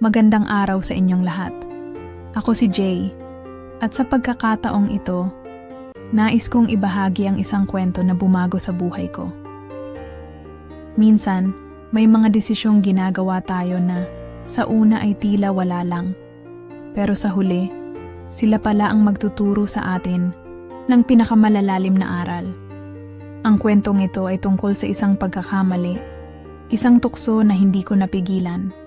Magandang araw sa inyong lahat. Ako si Jay. At sa pagkakataong ito, nais kong ibahagi ang isang kwento na bumago sa buhay ko. Minsan, may mga desisyong ginagawa tayo na sa una ay tila wala lang. Pero sa huli, sila pala ang magtuturo sa atin ng pinakamalalalim na aral. Ang kwentong ito ay tungkol sa isang pagkakamali, isang tukso na hindi ko napigilan,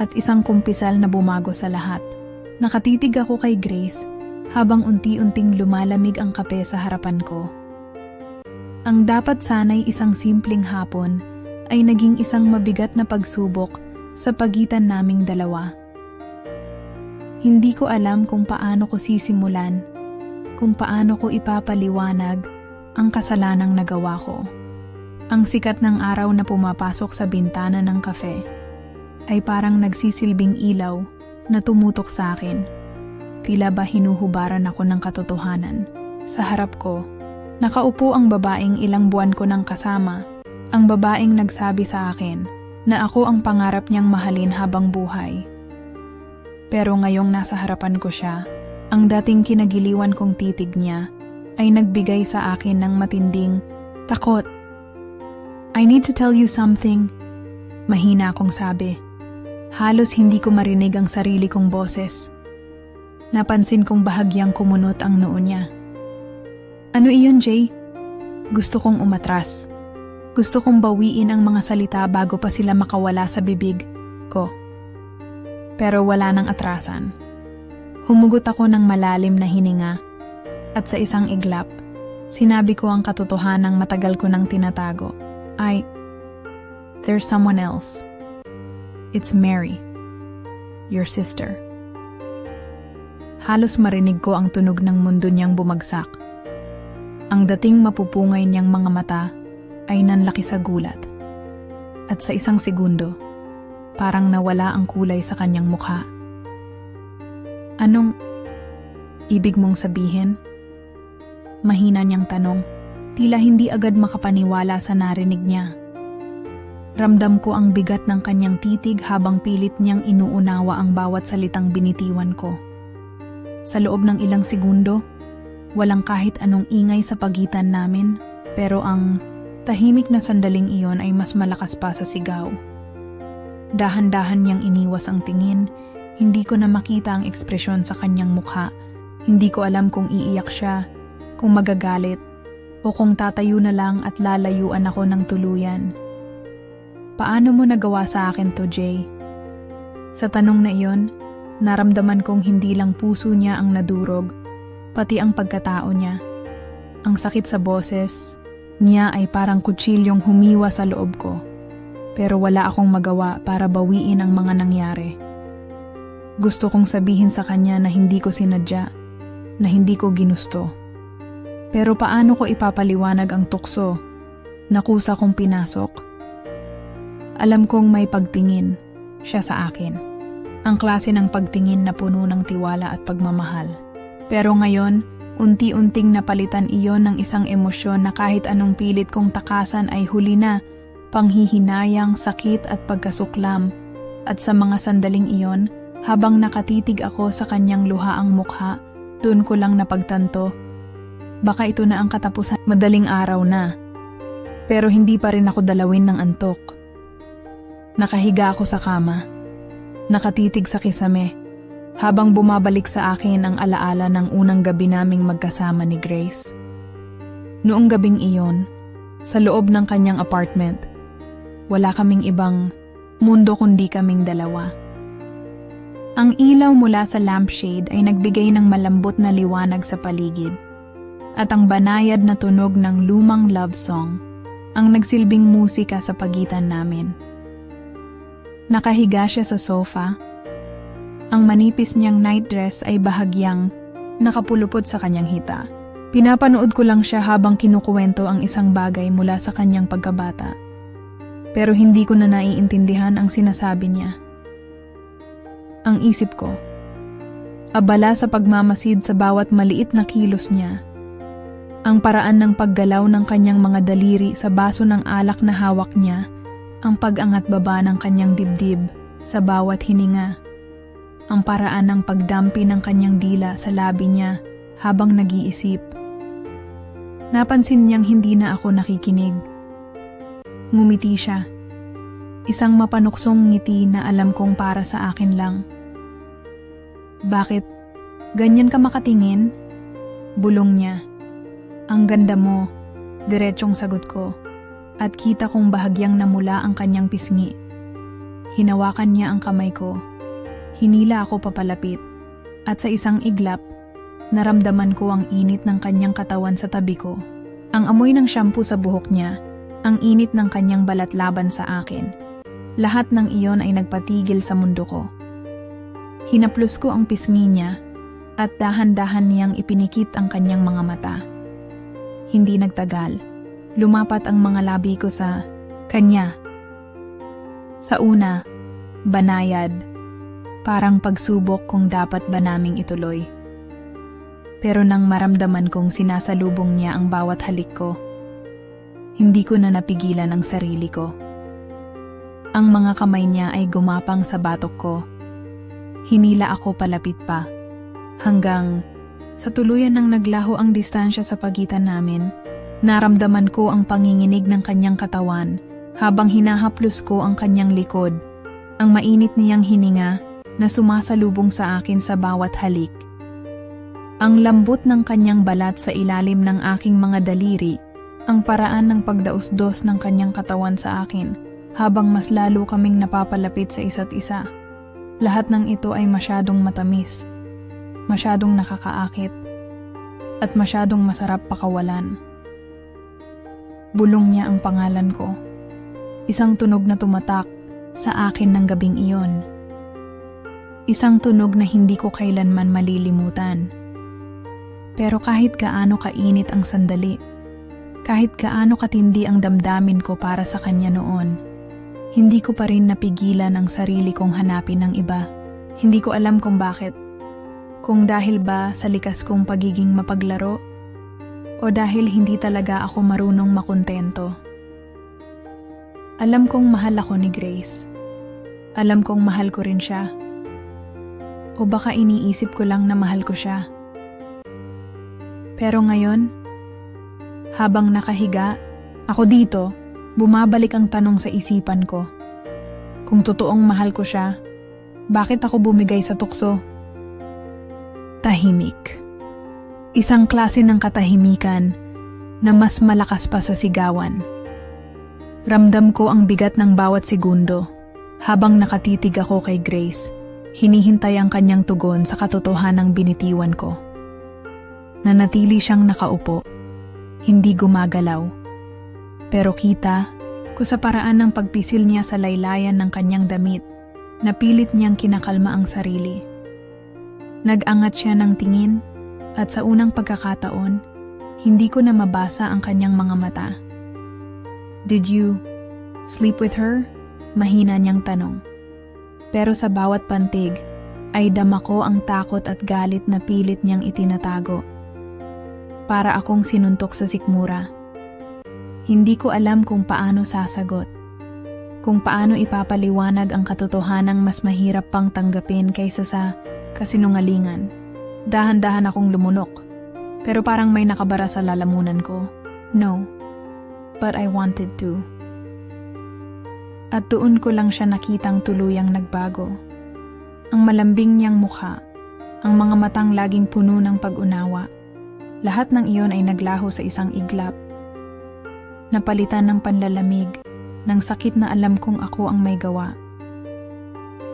at isang kumpisal na bumago sa lahat. Nakatitig ako kay Grace habang unti-unting lumalamig ang kape sa harapan ko. Ang dapat sana'y isang simpleng hapon ay naging isang mabigat na pagsubok sa pagitan naming dalawa. Hindi ko alam kung paano ko sisimulan, kung paano ko ipapaliwanag ang kasalanang nagawa ko. Ang sikat ng araw na pumapasok sa bintana ng kafe ay parang nagsisilbing ilaw na tumutok sa akin. Tila ba hinuhubaran ako ng katotohanan. Sa harap ko, nakaupo ang babaeng ilang buwan ko nang kasama, ang babaeng nagsabi sa akin na ako ang pangarap niyang mahalin habang buhay. Pero ngayong nasa harapan ko siya, ang dating kinagiliwan kong titig niya ay nagbigay sa akin ng matinding takot. I need to tell you something. Mahina akong sabi. Halos hindi ko marinig ang sarili kong boses. Napansin kong bahagyang kumunot ang noo niya. Ano iyon, Jay? Gusto kong umatras. Gusto kong bawiin ang mga salita bago pa sila makawala sa bibig ko. Pero wala nang atrasan. Humugot ako ng malalim na hininga at sa isang iglap, sinabi ko ang katotohanang matagal ko nang tinatago. I... There's someone else. It's Mary, your sister. Halos marinig ko ang tunog ng mundo niyang bumagsak. Ang dating mapupungay niyang mga mata ay nanlaki sa gulat. At sa isang segundo, parang nawala ang kulay sa kanyang mukha. Anong ibig mong sabihin? Mahina niyang tanong, tila hindi agad makapaniwala sa narinig niya. Ramdam ko ang bigat ng kanyang titig habang pilit niyang inuunawa ang bawat salitang binitiwan ko. Sa loob ng ilang segundo, walang kahit anong ingay sa pagitan namin, pero ang tahimik na sandaling iyon ay mas malakas pa sa sigaw. Dahan-dahan niyang iniwas ang tingin, hindi ko na makita ang ekspresyon sa kanyang mukha. Hindi ko alam kung iiyak siya, kung magagalit, o kung tatayo na lang at lalayuan ako ng tuluyan. Paano mo nagawa sa akin to, Jay? Sa tanong na iyon, naramdaman kong hindi lang puso niya ang nadurog, pati ang pagkatao niya. Ang sakit sa boses, niya ay parang kutsilyong humiwa sa loob ko. Pero wala akong magawa para bawiin ang mga nangyari. Gusto kong sabihin sa kanya na hindi ko sinadya, na hindi ko ginusto. Pero paano ko ipapaliwanag ang tukso? Nakusa kong pinasok. Alam kong may pagtingin siya sa akin. Ang klase ng pagtingin na puno ng tiwala at pagmamahal. Pero ngayon, unti-unting napalitan iyon ng isang emosyon na kahit anong pilit kong takasan ay huli na, panghihinayang, sakit at pagkasuklam. At sa mga sandaling iyon, habang nakatitig ako sa kanyang luhaang mukha, doon ko lang napagtanto Baka ito na ang katapusan. Madaling araw na. Pero hindi pa rin ako dalawin ng antok. Nakahiga ako sa kama. Nakatitig sa kisame. Habang bumabalik sa akin ang alaala ng unang gabi naming magkasama ni Grace. Noong gabing iyon, sa loob ng kanyang apartment, wala kaming ibang mundo kundi kaming dalawa. Ang ilaw mula sa lampshade ay nagbigay ng malambot na liwanag sa paligid at ang banayad na tunog ng lumang love song ang nagsilbing musika sa pagitan namin. Nakahiga siya sa sofa. Ang manipis niyang night dress ay bahagyang nakapulupot sa kanyang hita. Pinapanood ko lang siya habang kinukuwento ang isang bagay mula sa kanyang pagkabata. Pero hindi ko na naiintindihan ang sinasabi niya. Ang isip ko, abala sa pagmamasid sa bawat maliit na kilos niya ang paraan ng paggalaw ng kanyang mga daliri sa baso ng alak na hawak niya, ang pag-angat baba ng kanyang dibdib, sa bawat hininga. Ang paraan ng pagdampi ng kanyang dila sa labi niya habang nag-iisip. Napansin niyang hindi na ako nakikinig. Ngumiti siya. Isang mapanuksong ngiti na alam kong para sa akin lang. Bakit? Ganyan ka makatingin? Bulong niya. Ang ganda mo, diretsong sagot ko. At kita kong bahagyang namula ang kanyang pisngi. Hinawakan niya ang kamay ko. Hinila ako papalapit. At sa isang iglap, naramdaman ko ang init ng kanyang katawan sa tabi ko. Ang amoy ng shampoo sa buhok niya, ang init ng kanyang balat laban sa akin. Lahat ng iyon ay nagpatigil sa mundo ko. Hinaplos ko ang pisngi niya at dahan-dahan niyang ipinikit ang kanyang mga mata. Hindi nagtagal. Lumapat ang mga labi ko sa kanya. Sa una, banayad. Parang pagsubok kung dapat ba naming ituloy. Pero nang maramdaman kong sinasalubong niya ang bawat halik ko, hindi ko na napigilan ang sarili ko. Ang mga kamay niya ay gumapang sa batok ko. Hinila ako palapit pa. Hanggang sa tuluyan ng naglaho ang distansya sa pagitan namin, naramdaman ko ang panginginig ng kanyang katawan habang hinahaplos ko ang kanyang likod, ang mainit niyang hininga na sumasalubong sa akin sa bawat halik. Ang lambot ng kanyang balat sa ilalim ng aking mga daliri, ang paraan ng pagdausdos ng kanyang katawan sa akin habang mas lalo kaming napapalapit sa isa't isa. Lahat ng ito ay masyadong matamis, masyadong nakakaakit, at masyadong masarap pakawalan. Bulong niya ang pangalan ko. Isang tunog na tumatak sa akin ng gabing iyon. Isang tunog na hindi ko kailanman malilimutan. Pero kahit gaano kainit ang sandali, kahit gaano katindi ang damdamin ko para sa kanya noon, hindi ko pa rin napigilan ang sarili kong hanapin ng iba. Hindi ko alam kung bakit. Kung dahil ba sa likas kong pagiging mapaglaro, o dahil hindi talaga ako marunong makontento. Alam kong mahal ako ni Grace. Alam kong mahal ko rin siya. O baka iniisip ko lang na mahal ko siya. Pero ngayon, habang nakahiga, ako dito, bumabalik ang tanong sa isipan ko. Kung totoong mahal ko siya, bakit ako bumigay sa tukso? Tahimik. Isang klase ng katahimikan na mas malakas pa sa sigawan. Ramdam ko ang bigat ng bawat segundo habang nakatitig ako kay Grace. Hinihintay ang kanyang tugon sa katotohanang binitiwan ko. Nanatili siyang nakaupo, hindi gumagalaw. Pero kita ko sa paraan ng pagpisil niya sa laylayan ng kanyang damit, napilit niyang kinakalma ang sarili. Nag-angat siya ng tingin at sa unang pagkakataon, hindi ko na mabasa ang kanyang mga mata. Did you sleep with her? Mahina niyang tanong. Pero sa bawat pantig, ay dama ko ang takot at galit na pilit niyang itinatago para akong sinuntok sa sikmura. Hindi ko alam kung paano sasagot. Kung paano ipapaliwanag ang katotohanang mas mahirap pang tanggapin kaysa sa kasinungalingan. Dahan-dahan akong lumunok. Pero parang may nakabara sa lalamunan ko. No. But I wanted to. At doon ko lang siya nakitang tuluyang nagbago. Ang malambing niyang mukha, ang mga matang laging puno ng pag-unawa, lahat ng iyon ay naglaho sa isang iglap. Napalitan ng panlalamig, ng sakit na alam kong ako ang may gawa.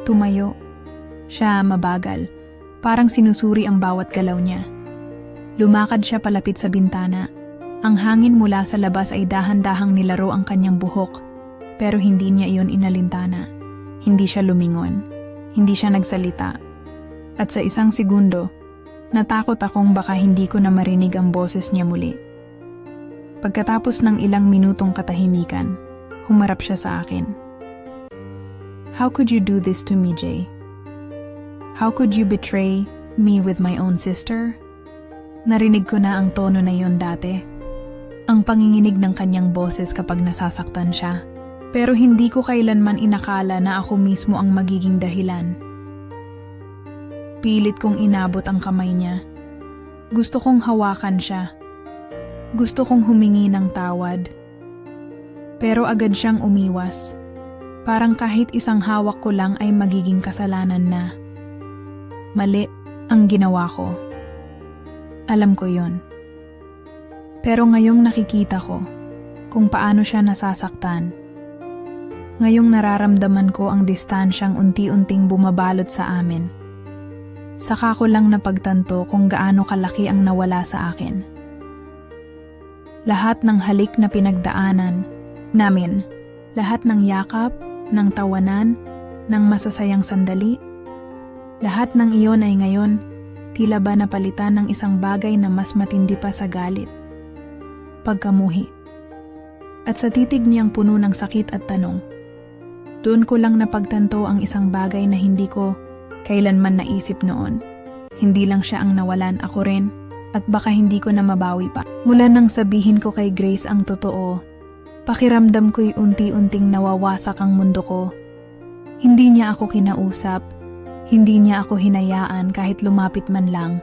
Tumayo. Siya mabagal, parang sinusuri ang bawat galaw niya. Lumakad siya palapit sa bintana. Ang hangin mula sa labas ay dahan-dahang nilaro ang kanyang buhok, pero hindi niya iyon inalintana. Hindi siya lumingon. Hindi siya nagsalita. At sa isang segundo, Natakot akong baka hindi ko na marinig ang boses niya muli. Pagkatapos ng ilang minutong katahimikan, humarap siya sa akin. How could you do this to me, Jay? How could you betray me with my own sister? Narinig ko na ang tono na yon dati. Ang panginginig ng kanyang boses kapag nasasaktan siya. Pero hindi ko kailanman inakala na ako mismo ang magiging dahilan. Pilit kong inabot ang kamay niya. Gusto kong hawakan siya. Gusto kong humingi ng tawad. Pero agad siyang umiwas. Parang kahit isang hawak ko lang ay magiging kasalanan na. Mali ang ginawa ko. Alam ko yon. Pero ngayong nakikita ko kung paano siya nasasaktan. Ngayong nararamdaman ko ang distansyang unti-unting bumabalot sa amin. Saka ko lang napagtanto kung gaano kalaki ang nawala sa akin. Lahat ng halik na pinagdaanan namin, lahat ng yakap, ng tawanan, ng masasayang sandali, lahat ng iyon ay ngayon tila ba napalitan ng isang bagay na mas matindi pa sa galit. Pagkamuhi. At sa titig niyang puno ng sakit at tanong, doon ko lang napagtanto ang isang bagay na hindi ko kailanman naisip noon. Hindi lang siya ang nawalan ako rin at baka hindi ko na mabawi pa. Mula nang sabihin ko kay Grace ang totoo, pakiramdam ko'y unti-unting nawawasak ang mundo ko. Hindi niya ako kinausap, hindi niya ako hinayaan kahit lumapit man lang.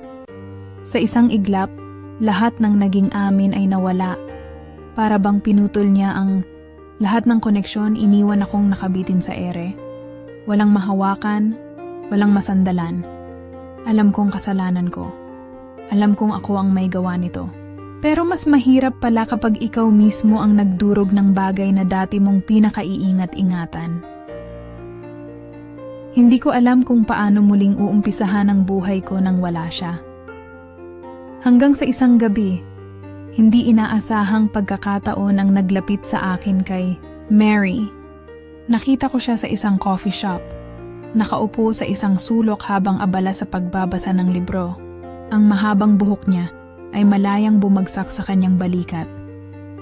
Sa isang iglap, lahat ng naging amin ay nawala. Para bang pinutol niya ang lahat ng koneksyon iniwan akong nakabitin sa ere. Walang mahawakan, walang masandalan. Alam kong kasalanan ko. Alam kong ako ang may gawa nito. Pero mas mahirap pala kapag ikaw mismo ang nagdurog ng bagay na dati mong pinakaiingat-ingatan. Hindi ko alam kung paano muling uumpisahan ang buhay ko nang wala siya. Hanggang sa isang gabi, hindi inaasahang pagkakataon ang naglapit sa akin kay Mary. Nakita ko siya sa isang coffee shop. Nakaupo sa isang sulok habang abala sa pagbabasa ng libro. Ang mahabang buhok niya ay malayang bumagsak sa kanyang balikat.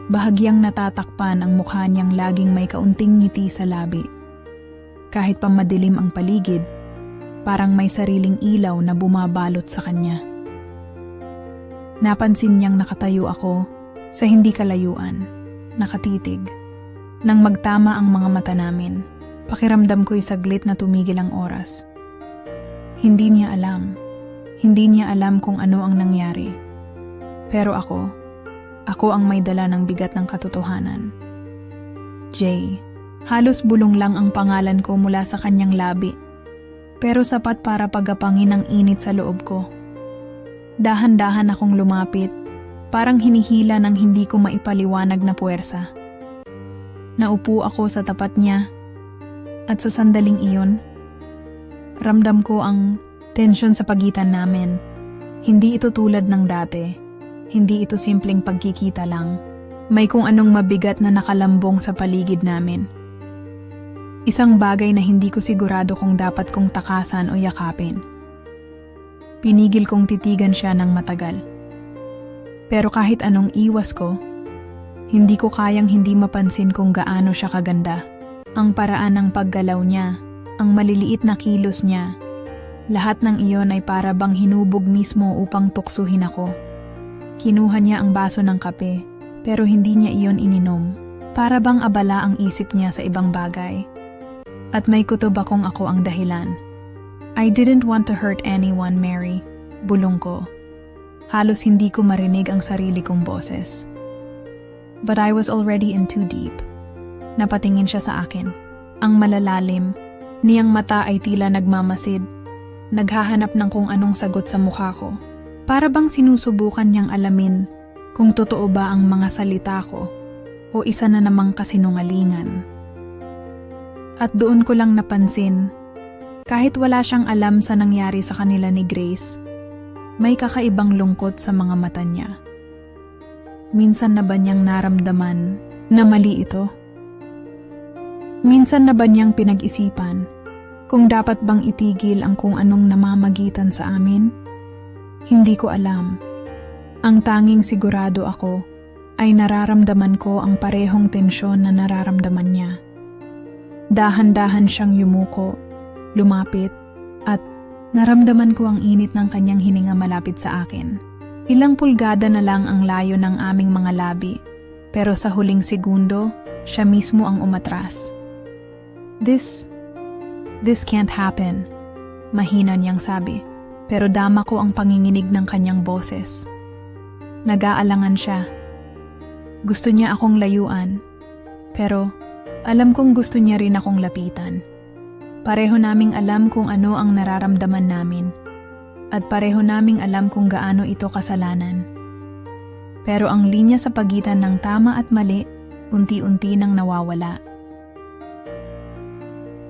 Bahagyang natatakpan ang mukha niyang laging may kaunting ngiti sa labi. Kahit pa madilim ang paligid, parang may sariling ilaw na bumabalot sa kanya. Napansin niyang nakatayo ako sa hindi kalayuan, nakatitig. Nang magtama ang mga mata namin, pakiramdam ko'y saglit na tumigil ang oras. Hindi niya alam. Hindi niya alam kung ano ang nangyari. Pero ako, ako ang may dala ng bigat ng katotohanan. Jay. Halos bulong lang ang pangalan ko mula sa kanyang labi. Pero sapat para pagapangin ang init sa loob ko. Dahan-dahan akong lumapit, parang hinihila ng hindi ko maipaliwanag na puwersa. Naupo ako sa tapat niya, at sa sandaling iyon, ramdam ko ang tensyon sa pagitan namin. Hindi ito tulad ng dati. Hindi ito simpleng pagkikita lang. May kung anong mabigat na nakalambong sa paligid namin. Isang bagay na hindi ko sigurado kung dapat kong takasan o yakapin. Pinigil kong titigan siya ng matagal. Pero kahit anong iwas ko, hindi ko kayang hindi mapansin kung gaano siya kaganda. Ang paraan ng paggalaw niya, ang maliliit na kilos niya, lahat ng iyon ay para bang hinubog mismo upang tuksuhin ako. Kinuha niya ang baso ng kape, pero hindi niya iyon ininom. Para bang abala ang isip niya sa ibang bagay. At may kutob akong ako ang dahilan. I didn't want to hurt anyone, Mary. Bulong ko. Halos hindi ko marinig ang sarili kong boses. But I was already in too deep. Napatingin siya sa akin. Ang malalalim, niyang mata ay tila nagmamasid. Naghahanap ng kung anong sagot sa mukha ko. Para bang sinusubukan niyang alamin kung totoo ba ang mga salita ko o isa na namang kasinungalingan. At doon ko lang napansin, kahit wala siyang alam sa nangyari sa kanila ni Grace, may kakaibang lungkot sa mga mata niya. Minsan na ba niyang naramdaman na mali ito? Minsan na ba niyang pinag-isipan kung dapat bang itigil ang kung anong namamagitan sa amin? Hindi ko alam. Ang tanging sigurado ako ay nararamdaman ko ang parehong tensyon na nararamdaman niya. Dahan-dahan siyang yumuko, lumapit, at naramdaman ko ang init ng kanyang hininga malapit sa akin. Ilang pulgada na lang ang layo ng aming mga labi, pero sa huling segundo, siya mismo ang umatras. This, this can't happen, mahina niyang sabi, pero dama ko ang panginginig ng kanyang boses. Nag-aalangan siya. Gusto niya akong layuan, pero alam kong gusto niya rin akong lapitan. Pareho naming alam kung ano ang nararamdaman namin. At pareho naming alam kung gaano ito kasalanan. Pero ang linya sa pagitan ng tama at mali, unti-unti nang nawawala.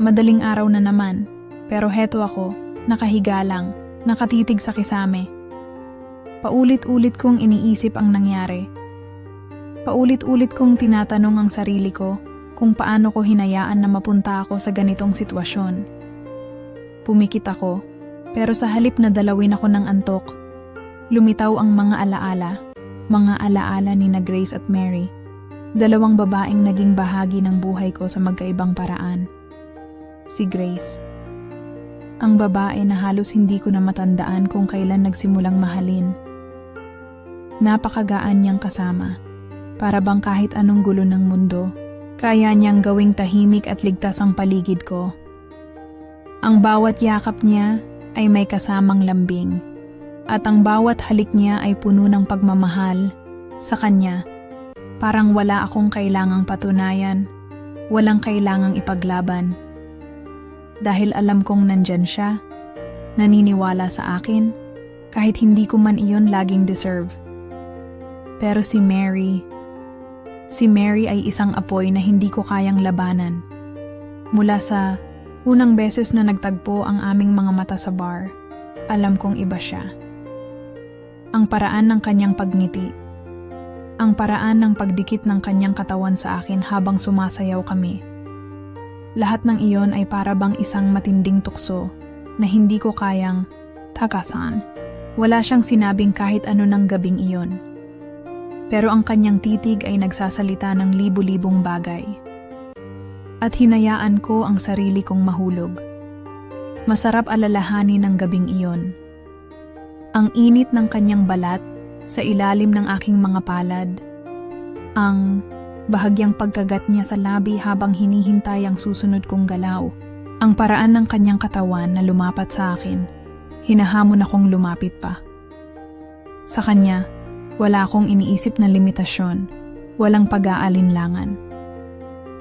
Madaling araw na naman, pero heto ako, nakahiga lang, nakatitig sa kisame. Paulit-ulit kong iniisip ang nangyari. Paulit-ulit kong tinatanong ang sarili ko kung paano ko hinayaan na mapunta ako sa ganitong sitwasyon. Pumikit ako, pero sa halip na dalawin ako ng antok, lumitaw ang mga alaala, mga alaala ni na Grace at Mary, dalawang babaeng naging bahagi ng buhay ko sa magkaibang paraan. Si Grace. Ang babae na halos hindi ko na matandaan kung kailan nagsimulang mahalin. Napakagaan niyang kasama. Para bang kahit anong gulo ng mundo, kaya niyang gawing tahimik at ligtas ang paligid ko. Ang bawat yakap niya ay may kasamang lambing. At ang bawat halik niya ay puno ng pagmamahal sa kanya. Parang wala akong kailangang patunayan, walang kailangang ipaglaban. Dahil alam kong nandyan siya, naniniwala sa akin, kahit hindi ko man iyon laging deserve. Pero si Mary, si Mary ay isang apoy na hindi ko kayang labanan. Mula sa Unang beses na nagtagpo ang aming mga mata sa bar, alam kong iba siya. Ang paraan ng kanyang pagngiti. Ang paraan ng pagdikit ng kanyang katawan sa akin habang sumasayaw kami. Lahat ng iyon ay para bang isang matinding tukso na hindi ko kayang takasan. Wala siyang sinabing kahit ano ng gabing iyon. Pero ang kanyang titig ay nagsasalita ng libu-libong bagay at hinayaan ko ang sarili kong mahulog. Masarap alalahanin ng gabing iyon. Ang init ng kanyang balat sa ilalim ng aking mga palad. Ang bahagyang pagkagat niya sa labi habang hinihintay ang susunod kong galaw. Ang paraan ng kanyang katawan na lumapat sa akin. Hinahamon akong lumapit pa. Sa kanya, wala akong iniisip na limitasyon, walang pag-aalinlangan.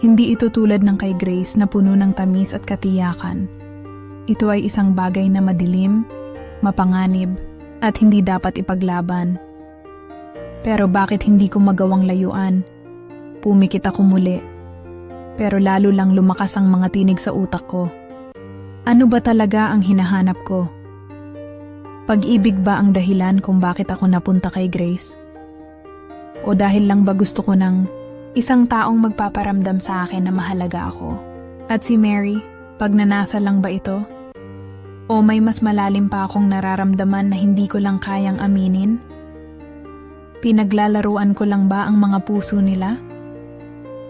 Hindi ito tulad ng kay Grace na puno ng tamis at katiyakan. Ito ay isang bagay na madilim, mapanganib, at hindi dapat ipaglaban. Pero bakit hindi ko magawang layuan? Pumikit ako muli. Pero lalo lang lumakas ang mga tinig sa utak ko. Ano ba talaga ang hinahanap ko? Pag-ibig ba ang dahilan kung bakit ako napunta kay Grace? O dahil lang ba gusto ko ng Isang taong magpaparamdam sa akin na mahalaga ako. At si Mary, pag nanasa lang ba ito? O may mas malalim pa akong nararamdaman na hindi ko lang kayang aminin? Pinaglalaruan ko lang ba ang mga puso nila?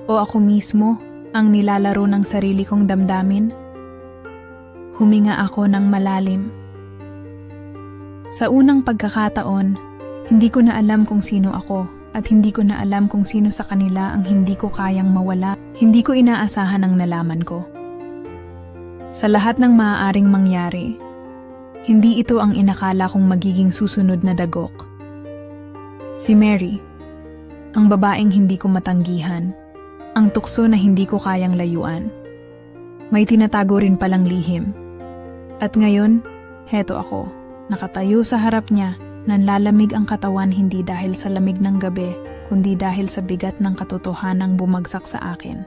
O ako mismo ang nilalaro ng sarili kong damdamin? Huminga ako ng malalim. Sa unang pagkakataon, hindi ko na alam kung sino ako at hindi ko na alam kung sino sa kanila ang hindi ko kayang mawala, hindi ko inaasahan ang nalaman ko. Sa lahat ng maaaring mangyari, hindi ito ang inakala kong magiging susunod na dagok. Si Mary, ang babaeng hindi ko matanggihan, ang tukso na hindi ko kayang layuan. May tinatago rin palang lihim. At ngayon, heto ako, nakatayo sa harap niya Nanlalamig ang katawan hindi dahil sa lamig ng gabi, kundi dahil sa bigat ng katotohanang bumagsak sa akin.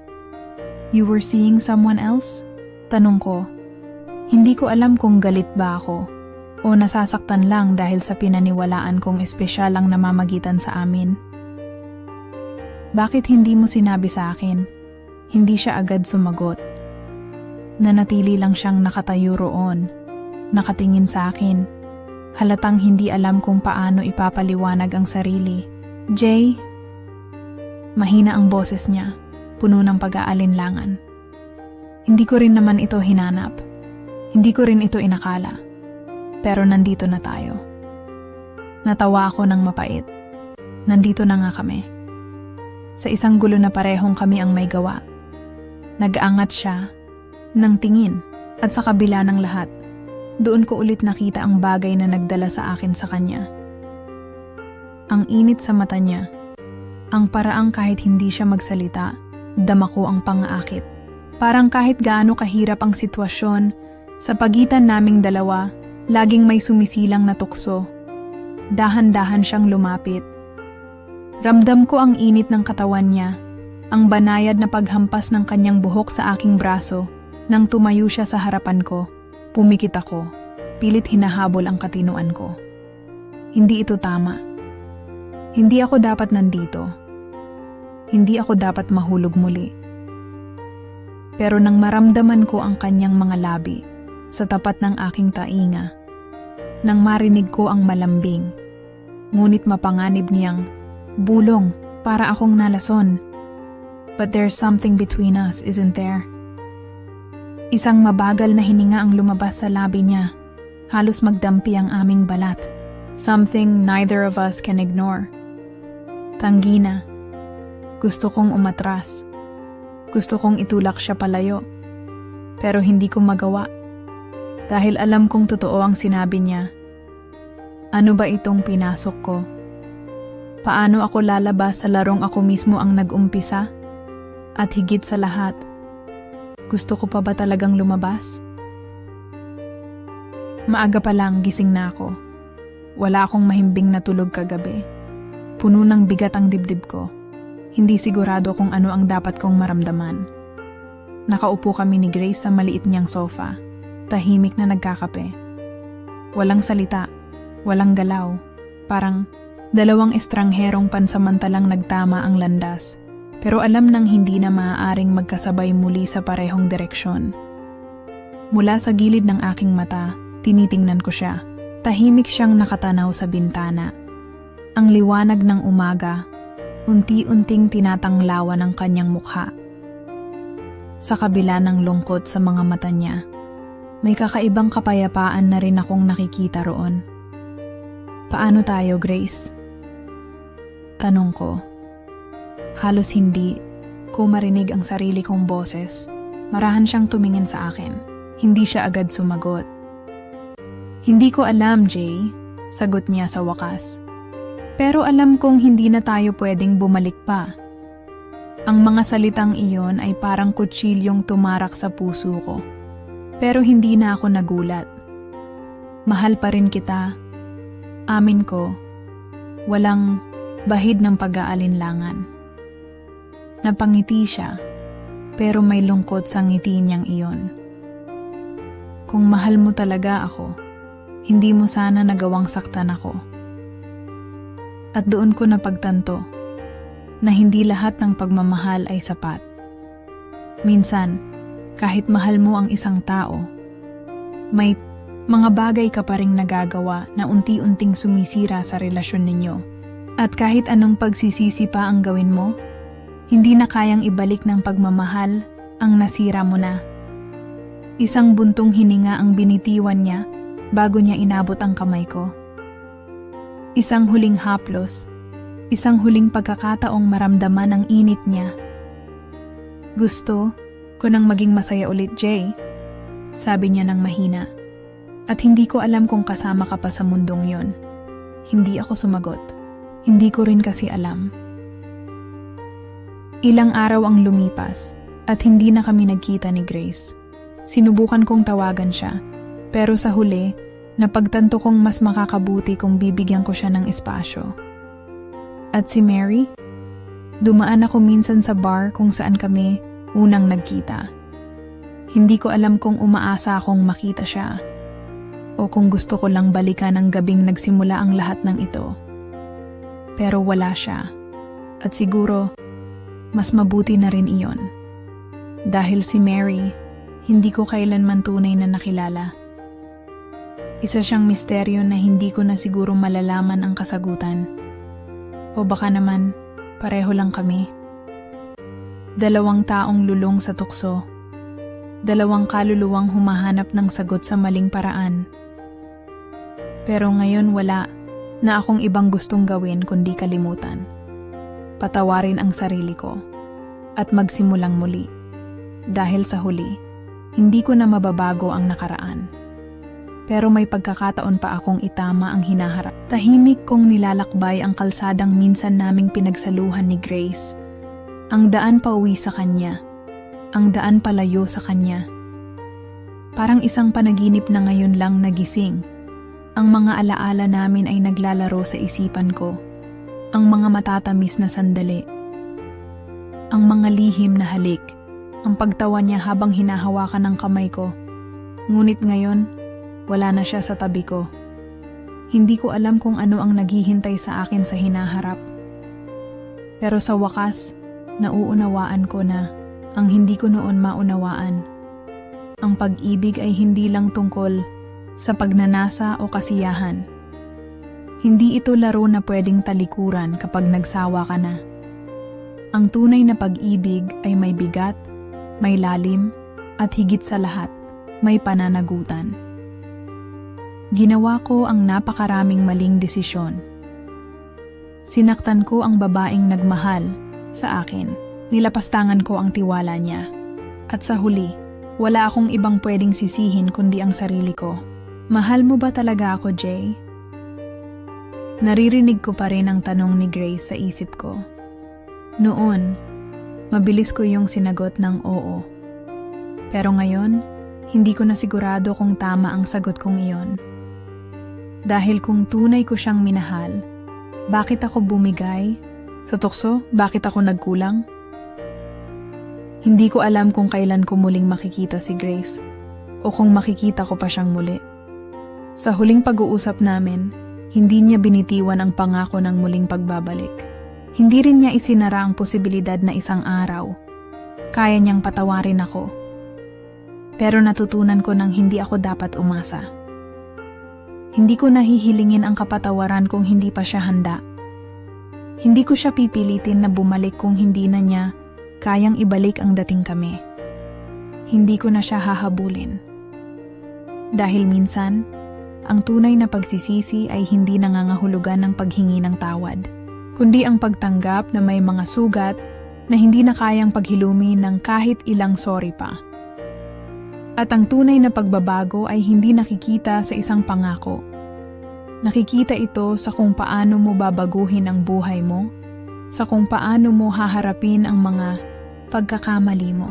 You were seeing someone else? Tanong ko. Hindi ko alam kung galit ba ako o nasasaktan lang dahil sa pinaniwalaan kong espesyal ang namamagitan sa amin. Bakit hindi mo sinabi sa akin? Hindi siya agad sumagot. Nanatili lang siyang nakatayo roon, nakatingin sa akin Halatang hindi alam kung paano ipapaliwanag ang sarili. Jay, mahina ang boses niya, puno ng pag-aalinlangan. Hindi ko rin naman ito hinanap. Hindi ko rin ito inakala. Pero nandito na tayo. Natawa ako ng mapait. Nandito na nga kami. Sa isang gulo na parehong kami ang may gawa. Nag-angat siya ng tingin at sa kabila ng lahat, doon ko ulit nakita ang bagay na nagdala sa akin sa kanya. Ang init sa mata niya, ang paraang kahit hindi siya magsalita, dama ko ang pangaakit. Parang kahit gaano kahirap ang sitwasyon, sa pagitan naming dalawa, laging may sumisilang na tukso. Dahan-dahan siyang lumapit. Ramdam ko ang init ng katawan niya, ang banayad na paghampas ng kanyang buhok sa aking braso, nang tumayo siya sa harapan ko. Pumikit ako, pilit hinahabol ang katinuan ko. Hindi ito tama. Hindi ako dapat nandito. Hindi ako dapat mahulog muli. Pero nang maramdaman ko ang kanyang mga labi sa tapat ng aking tainga, nang marinig ko ang malambing, ngunit mapanganib niyang, bulong para akong nalason. But there's something between us, isn't there? Isang mabagal na hininga ang lumabas sa labi niya. Halos magdampi ang aming balat. Something neither of us can ignore. Tanggi na. Gusto kong umatras. Gusto kong itulak siya palayo. Pero hindi ko magawa. Dahil alam kong totoo ang sinabi niya. Ano ba itong pinasok ko? Paano ako lalabas sa larong ako mismo ang nag-umpisa? At higit sa lahat, gusto ko pa ba talagang lumabas? Maaga pa lang gising na ako. Wala akong mahimbing na tulog kagabi. Puno ng bigat ang dibdib ko. Hindi sigurado kung ano ang dapat kong maramdaman. Nakaupo kami ni Grace sa maliit niyang sofa. Tahimik na nagkakape. Walang salita. Walang galaw. Parang dalawang estrangherong pansamantalang nagtama ang landas pero alam nang hindi na maaaring magkasabay muli sa parehong direksyon. Mula sa gilid ng aking mata, tinitingnan ko siya. Tahimik siyang nakatanaw sa bintana. Ang liwanag ng umaga, unti-unting tinatanglawan ng kanyang mukha. Sa kabila ng lungkot sa mga mata niya, may kakaibang kapayapaan na rin akong nakikita roon. Paano tayo, Grace? Tanong ko. Halos hindi ko marinig ang sarili kong boses. Marahan siyang tumingin sa akin. Hindi siya agad sumagot. Hindi ko alam, Jay. Sagot niya sa wakas. Pero alam kong hindi na tayo pwedeng bumalik pa. Ang mga salitang iyon ay parang kutsilyong tumarak sa puso ko. Pero hindi na ako nagulat. Mahal pa rin kita. Amin ko. Walang bahid ng pag-aalinlangan. Napangiti siya, pero may lungkot sa ngiti niyang iyon. Kung mahal mo talaga ako, hindi mo sana nagawang saktan ako. At doon ko napagtanto na hindi lahat ng pagmamahal ay sapat. Minsan, kahit mahal mo ang isang tao, may mga bagay ka pa ring nagagawa na unti-unting sumisira sa relasyon ninyo. At kahit anong pagsisisi pa ang gawin mo, hindi na kayang ibalik ng pagmamahal ang nasira mo na. Isang buntong hininga ang binitiwan niya bago niya inabot ang kamay ko. Isang huling haplos, isang huling pagkakataong maramdaman ang init niya. Gusto ko nang maging masaya ulit, Jay, sabi niya ng mahina. At hindi ko alam kung kasama ka pa sa mundong yon. Hindi ako sumagot. Hindi ko rin kasi alam. Ilang araw ang lumipas at hindi na kami nagkita ni Grace. Sinubukan kong tawagan siya, pero sa huli, napagtanto kong mas makakabuti kung bibigyan ko siya ng espasyo. At si Mary? Dumaan ako minsan sa bar kung saan kami unang nagkita. Hindi ko alam kung umaasa akong makita siya o kung gusto ko lang balikan ang gabing nagsimula ang lahat ng ito. Pero wala siya. At siguro, mas mabuti na rin iyon. Dahil si Mary, hindi ko kailanman tunay na nakilala. Isa siyang misteryo na hindi ko na siguro malalaman ang kasagutan. O baka naman, pareho lang kami. Dalawang taong lulong sa tukso. Dalawang kaluluwang humahanap ng sagot sa maling paraan. Pero ngayon wala na akong ibang gustong gawin kundi kalimutan patawarin ang sarili ko, at magsimulang muli. Dahil sa huli, hindi ko na mababago ang nakaraan. Pero may pagkakataon pa akong itama ang hinaharap. Tahimik kong nilalakbay ang kalsadang minsan naming pinagsaluhan ni Grace. Ang daan pauwi sa kanya. Ang daan palayo sa kanya. Parang isang panaginip na ngayon lang nagising. Ang mga alaala namin ay naglalaro sa isipan ko. Ang mga matatamis na sandali. Ang mga lihim na halik. Ang pagtawa niya habang hinahawakan ng kamay ko. Ngunit ngayon, wala na siya sa tabi ko. Hindi ko alam kung ano ang naghihintay sa akin sa hinaharap. Pero sa wakas, nauunawaan ko na ang hindi ko noon maunawaan. Ang pag-ibig ay hindi lang tungkol sa pagnanasa o kasiyahan. Hindi ito laro na pwedeng talikuran kapag nagsawa ka na. Ang tunay na pag-ibig ay may bigat, may lalim, at higit sa lahat, may pananagutan. Ginawa ko ang napakaraming maling desisyon. Sinaktan ko ang babaeng nagmahal sa akin. Nilapastangan ko ang tiwala niya. At sa huli, wala akong ibang pwedeng sisihin kundi ang sarili ko. Mahal mo ba talaga ako, Jay? Naririnig ko pa rin ang tanong ni Grace sa isip ko. Noon, mabilis ko yung sinagot ng oo. Pero ngayon, hindi ko na sigurado kung tama ang sagot kong iyon. Dahil kung tunay ko siyang minahal, bakit ako bumigay? Sa tukso, bakit ako nagkulang? Hindi ko alam kung kailan ko muling makikita si Grace o kung makikita ko pa siyang muli. Sa huling pag-uusap namin, hindi niya binitiwan ang pangako ng muling pagbabalik. Hindi rin niya isinara ang posibilidad na isang araw. Kaya niyang patawarin ako. Pero natutunan ko nang hindi ako dapat umasa. Hindi ko nahihilingin ang kapatawaran kung hindi pa siya handa. Hindi ko siya pipilitin na bumalik kung hindi na niya kayang ibalik ang dating kami. Hindi ko na siya hahabulin. Dahil minsan, ang tunay na pagsisisi ay hindi nangangahulugan ng paghingi ng tawad, kundi ang pagtanggap na may mga sugat na hindi na kayang paghilumi ng kahit ilang sorry pa. At ang tunay na pagbabago ay hindi nakikita sa isang pangako. Nakikita ito sa kung paano mo babaguhin ang buhay mo, sa kung paano mo haharapin ang mga pagkakamali mo.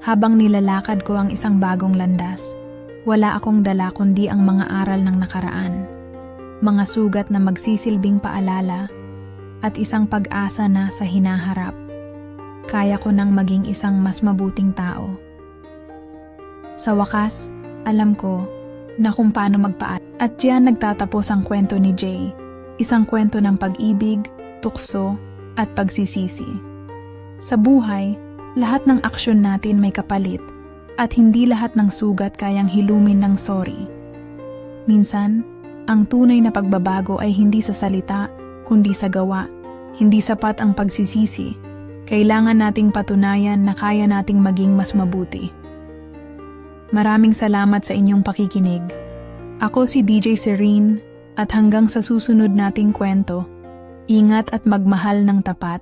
Habang nilalakad ko ang isang bagong landas, wala akong dala kundi ang mga aral ng nakaraan. Mga sugat na magsisilbing paalala at isang pag-asa na sa hinaharap. Kaya ko nang maging isang mas mabuting tao. Sa wakas, alam ko na kung paano magpaat. At diyan nagtatapos ang kwento ni Jay. Isang kwento ng pag-ibig, tukso, at pagsisisi. Sa buhay, lahat ng aksyon natin may kapalit at hindi lahat ng sugat kayang hilumin ng sorry. Minsan, ang tunay na pagbabago ay hindi sa salita, kundi sa gawa. Hindi sapat ang pagsisisi. Kailangan nating patunayan na kaya nating maging mas mabuti. Maraming salamat sa inyong pakikinig. Ako si DJ Serene at hanggang sa susunod nating kwento, ingat at magmahal ng tapat.